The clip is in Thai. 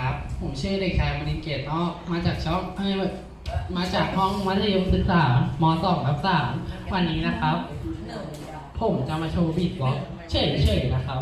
ครับ ผมชื่อเด็กชายมณิเกตนอกมาจากช่องเอ้ยมาจากห้องมัธยมศึกษามสองทับสามวันนี้นะครับ ผมจะมาโชว์บีทบ็อกซ์เฉยๆนะครับ